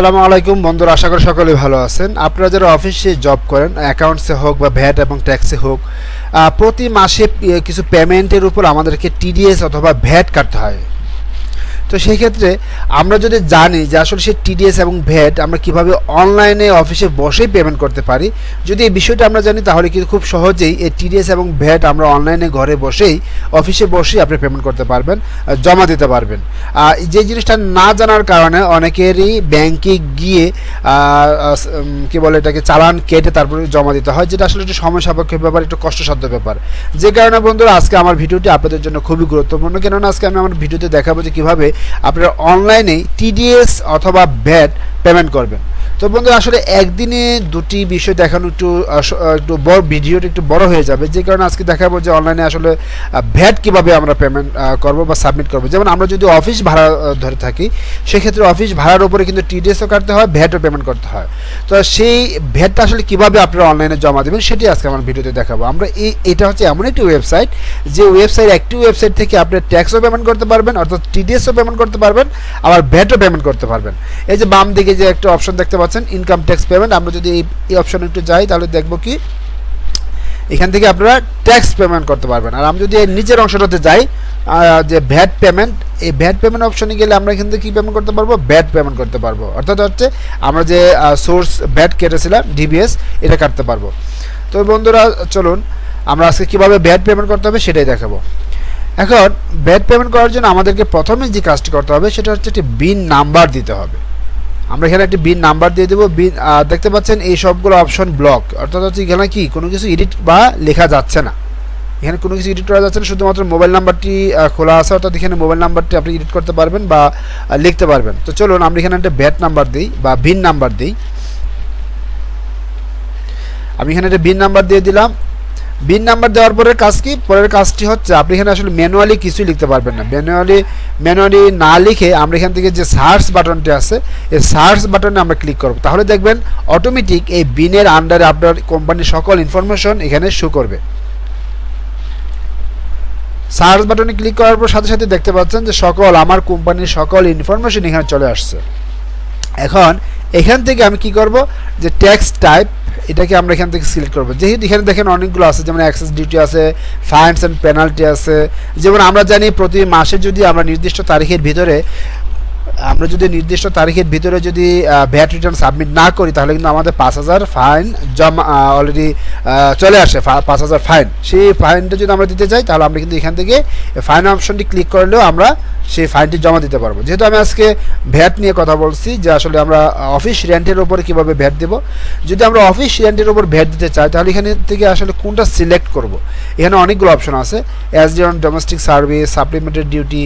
আসসালামু আলাইকুম। বন্ধুরা, আশা করি সকলে ভালো আছেন। আপনারা যারা অফিসে জব করেন অ্যাকাউন্টসে হোক বা ভ্যাট এবং ট্যাক্সে হোক প্রতি মাসে কিছু পেমেন্টের উপর আমাদেরকে টিডিএস অথবা ভ্যাট কাটতে হয়। তো সেই ক্ষেত্রে আমরা যদি জানি যে আসলে সেই টিডিএস এবং ভ্যাট আমরা কীভাবে অনলাইনে অফিসে বসেই পেমেন্ট করতে পারি, যদি এই বিষয়টা আমরা জানি, তাহলে কিন্তু খুব সহজেই এই টিডিএস এবং ভ্যাট আমরা অনলাইনে ঘরে বসেই অফিসে বসেই আপনি পেমেন্ট করতে পারবেন জমা দিতে পারবেন। যে জিনিসটা না জানার কারণে অনেকেরই ব্যাংকে গিয়ে কি বলে এটাকে, চালান কেটে তারপরে জমা দিতে হয়, যেটা আসলে একটু সময় সাপেক্ষ ব্যাপার, একটু কষ্টসাধ্য ব্যাপার। যে কারণে বন্ধুরা, আজকে আমার ভিডিওটি আপনাদের জন্য খুবই গুরুত্বপূর্ণ, কেননা আজকে আমি আমার ভিডিওতে দেখাবো যে কীভাবে আপনারা অনলাইনে টিডিএস অথবা ভ্যাট পেমেন্ট করবেন। তো বন্ধুরা, আসলে একদিনে দুটি বিষয় দেখানো একটু একটু বড়, ভিডিওটা একটু বড় হয়ে যাবে। যে কারণে আজকে দেখাবো যে অনলাইনে আসলে ভ্যাট কীভাবে আমরা পেমেন্ট করব বা সাবমিট করব। যেমন আমরা যদি অফিস ভাড়া ধরে থাকি, সেক্ষেত্রে অফিস ভাড়ার উপরে কিন্তু টিডিএসও কাটতে হয় ভ্যাটও পেমেন্ট করতে হয়। তো সেই ভ্যাটটা আসলে কীভাবে আপনারা অনলাইনে জমা দেবেন, সেটি আজকে আমার ভিডিওতে দেখাবো। আমরা এই, এটা হচ্ছে এমন একটি ওয়েবসাইট যে ওয়েবসাইট একটি ওয়েবসাইট থেকে আপনি ট্যাক্সও পেমেন্ট করতে পারবেন, অর্থাৎ টিডিএসও পেমেন্ট করতে পারবেন, আবার ভ্যাটও পেমেন্ট করতে পারবেন। এই যে বাম দিকে যে একটা অপশন দেখতে পাচ্ছেন ইনকাম ট্যাক্স পেমেন্ট আমরা যদি এই অপশনে একটু যাই, তাহলে দেখব কি, এখান থেকে আপনারা ট্যাক্স পেমেন্ট করতে পারবেন। আর আমি যদি নিচের অংশটাতে যাই যে ভ্যাট পেমেন্ট এই ভ্যাট পেমেন্ট অপশনে গেলে আমরা এখান থেকে কী পেমেন্ট করতে পারব? ভ্যাট পেমেন্ট করতে পারব। অর্থাৎ হচ্ছে, আমরা যে সোর্স ভ্যাট কেটেছিলাম ডিবিএস এটা কাটতে পারব। তো বন্ধুরা, চলুন, আমরা আজকে কীভাবে ভ্যাট পেমেন্ট করতে হবে সেটাই দেখাবো। এখন ভ্যাট পেমেন্ট করার জন্য আমাদেরকে প্রথমে যে কাজটি করতে হবে, সেটা হচ্ছে একটি বিন নাম্বার দিতে হবে। আমরা এখানে একটি বিন নাম্বার দিয়ে দেবো। বিন দেখতে পাচ্ছেন এই সবগুলো অপশন ব্লক অর্থাৎ হচ্ছে এখানে কি? কোনো কিছু এডিট বা লেখা যাচ্ছে না। এখানে কোনো কিছু এডিট করা যাচ্ছে না, শুধুমাত্র মোবাইল নাম্বারটি খোলা আছে। অর্থাৎ এখানে মোবাইল নাম্বারটি আপনি এডিট করতে পারবেন বা লিখতে পারবেন। তো চলুন, আমরা এখানে একটা ব্যাট নাম্বার দিই বা বিন নাম্বার দিই। আমি এখানে একটা বিন নাম্বার দিয়ে দিলাম। বিন নাম্বার দেওয়ার পরের কাজ কি? পরের কাজটি হচ্ছে আপনি এখানে আসলে ম্যানুয়ালি কিছুই লিখতে পারবেন না। ম্যানুয়ালি ম্যানুয়ালি না লিখে আমরা এখান থেকে যে সার্চ বাটনটি আছে, এই সার্চ বাটনে আমরা ক্লিক করব। তাহলে দেখবেন অটোমেটিক এই বিনের আন্ডারে আপনার কোম্পানির সকল ইনফরমেশন এখানে শো করবে। সার্চ বাটনে ক্লিক করার পর সাথে সাথে দেখতে পাচ্ছেন যে সকল আমার কোম্পানির সকল ইনফরমেশন এখানে চলে আসছে। এখন এখান থেকে আমি কি করব? যে ট্যাক্স টাইপ এটাকে আমরা এখান থেকে সিলেক্ট করব। যেহেতু এখানে দেখেন অনেকগুলো আছে, যেমন অ্যাক্সেস ডিউটি আছে ফাইন্স অ্যান্ড পেনাল্টি আছে। যেমন আমরা জানি প্রতি মাসে যদি আমরা নির্দিষ্ট তারিখের ভিতরে, আমরা যদি নির্দিষ্ট তারিখের ভিতরে যদি ভ্যাট রিটার্ন সাবমিট না করি, তাহলে কিন্তু আমাদের পাঁচ হাজার ফাইন জমা অলরেডি চলে আসে পাঁচ হাজার ফাইন সেই ফাইনটা যদি আমরা দিতে চাই, তাহলে আমরা কিন্তু এখান থেকে ফাইন অপশনটি ক্লিক করলেও আমরা সেই ফাইনটি জমা দিতে পারব। যেহেতু আমি আজকে ভ্যাট নিয়ে কথা বলছি যে আসলে আমরা অফিস রেন্টের ওপরে কীভাবে ভ্যাট দেবো। যদি আমরা অফিস রেন্টের ওপর ভ্যাট দিতে চাই, তাহলে এখানে থেকে আসলে কোনটা সিলেক্ট করব? এখানে অনেকগুলো অপশন আছে। As the on domestic service supplementary duty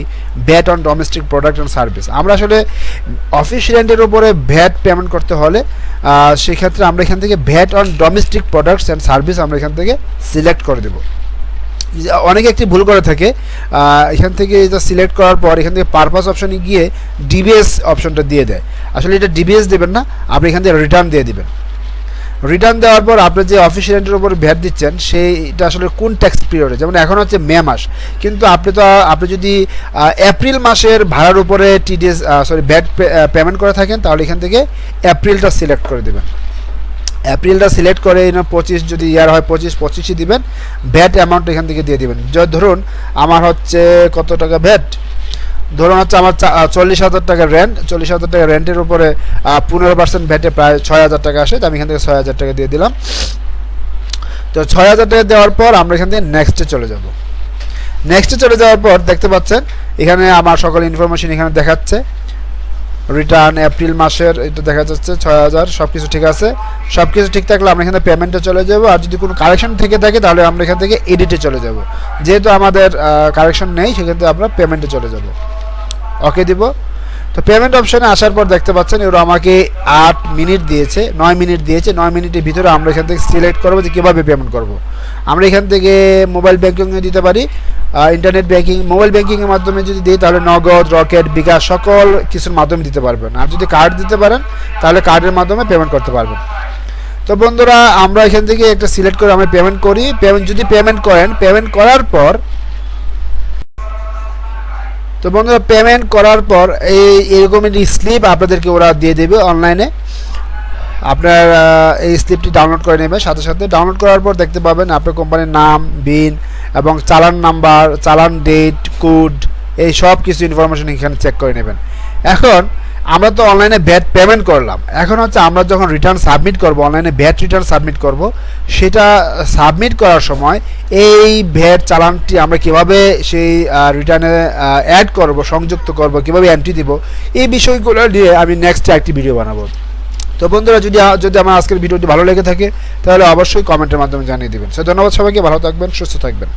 VAT on domestic product and service আমরা আসলে অফিস রেন্টের উপরে ভ্যাট পেমেন্ট করতে হলে সেক্ষেত্রে আমরা এখান থেকে VAT on domestic products and service আমরা এখান থেকে সিলেক্ট করে দেবো। অনেকে একটি ভুল করে থাকে। এখান থেকে এটা সিলেক্ট করার পর এখান থেকে পারপাস অপশনে গিয়ে ডিবিএস অপশনটা দিয়ে দেয়। আসলে এটা ডিবিএস দেবেন না, আপনি এখান থেকে রিটার্ন দিয়ে দেবেন। রিটার্ন দেওয়ার পর আপনি যে অফিস রেন্টের উপর ভ্যাট দিচ্ছেন, সেইটা আসলে কোন ট্যাক্স পিরিয়ডে যেমন এখন হচ্ছে মে মাস, কিন্তু আপনি তো, আপনি যদি এপ্রিল মাসের ভাড়ার উপরে টিডিএস সরি ভ্যাট পেমেন্ট করে থাকেন, তাহলে এখান থেকে এপ্রিলটা সিলেক্ট করে দেবেন। এপ্রিলটা সিলেক্ট করে না, পঁচিশ যদি ইয়ার হয়, পঁচিশ, পঁচিশই দিবেন। ভ্যাট অ্যামাউন্ট এখান থেকে দিয়ে দিবেন। ধরুন, আমার হচ্ছে কত টাকা ভ্যাট ধরুন হচ্ছে আমার চল্লিশ হাজার টাকা রেন্ট চল্লিশ হাজার টাকা রেন্টের উপরে পনেরো পার্সেন্ট ভ্যাটে প্রায় ছয় হাজার টাকা আসে, তো আমি এখান থেকে ছয় হাজার টাকা দিয়ে দিলাম। তো ছয় হাজার টাকা দেওয়ার পর আমরা এখান থেকে নেক্সটে চলে যাব। নেক্সটে চলে যাওয়ার পর দেখতে পাচ্ছেন, এখানে আমার সকল ইনফরমেশন এখানে দেখাচ্ছে। রিটার্ন এপ্রিল মাসের, এটা দেখা যাচ্ছে ছয় হাজার সব কিছু ঠিক আছে। সব কিছু ঠিক থাকলে আমরা এখানে পেমেন্টে চলে যাব, আর যদি কোনো কারেকশন থেকে থাকে তাহলে আমরা এখান থেকে এডিটে চলে যাব। যেহেতু আমাদের কারেকশন নেই, সেক্ষেত্রে আমরা পেমেন্টে চলে যাব। ওকে দিব? তো পেমেন্ট অপশানে আসার পর দেখতে পাচ্ছেন এরা আমাকে আট মিনিট দিয়েছে, নয় মিনিট দিয়েছে, নয় মিনিটের ভিতরে আমরা এখান থেকে সিলেক্ট করব যে কীভাবে পেমেন্ট করব। আমরা এখান থেকে মোবাইল ব্যাঙ্কিংয়ে দিতে পারি। ইন্টারনেট ব্যাংকিং মোবাইল ব্যাঙ্কিংয়ের মাধ্যমে যদি দিই, তাহলে নগদ, রকেট, বিকাশ সকল কিছুর মাধ্যমে দিতে পারবেন। আর যদি কার্ড দিতে পারেন, তাহলে কার্ডের মাধ্যমে পেমেন্ট করতে পারবেন। তো বন্ধুরা, আমরা এখান থেকে একটা সিলেক্ট করে আমরা পেমেন্ট করি। পেমেন্ট যদি পেমেন্ট করেন পেমেন্ট করার পর, তো বন্ধুরা পেমেন্ট করার পর এই এরকম একটি স্লিপ আপনাদেরকে ওরা দিয়ে দেবে অনলাইনে আপনার এই স্লিপটি ডাউনলোড করে নেবেন। সাথে সাথে ডাউনলোড করার পর দেখতে পাবেন আপনার কোম্পানির নাম বিন এবং চালান নাম্বার, চালান ডেট কোড এই সব কিছু ইনফরমেশন এখানে চেক করে নেবেন। এখন আমরা তো অনলাইনে ব্যাট পেমেন্ট করলাম। এখন হচ্ছে আমরা যখন রিটার্ন সাবমিট করব অনলাইনে ব্যাট রিটার্ন সাবমিট করব, সেটা সাবমিট করার সময় এই ভ্যাট চালানটি আমরা কীভাবে সেই রিটার্নে অ্যাড করব, সংযুক্ত করব, কীভাবে এন্ট্রি দিব, এই বিষয়গুলো নিয়ে আমি নেক্সট একটি ভিডিও বানাবো। তো বন্ধুরা, যদি যদি আমার আজকের ভিডিওটি ভালো লেগে থাকে, তাহলে অবশ্যই কমেন্টের মাধ্যমে জানিয়ে দেবেন। সো ধন্যবাদ সবাইকে, ভালো থাকবেন, সুস্থ থাকবেন।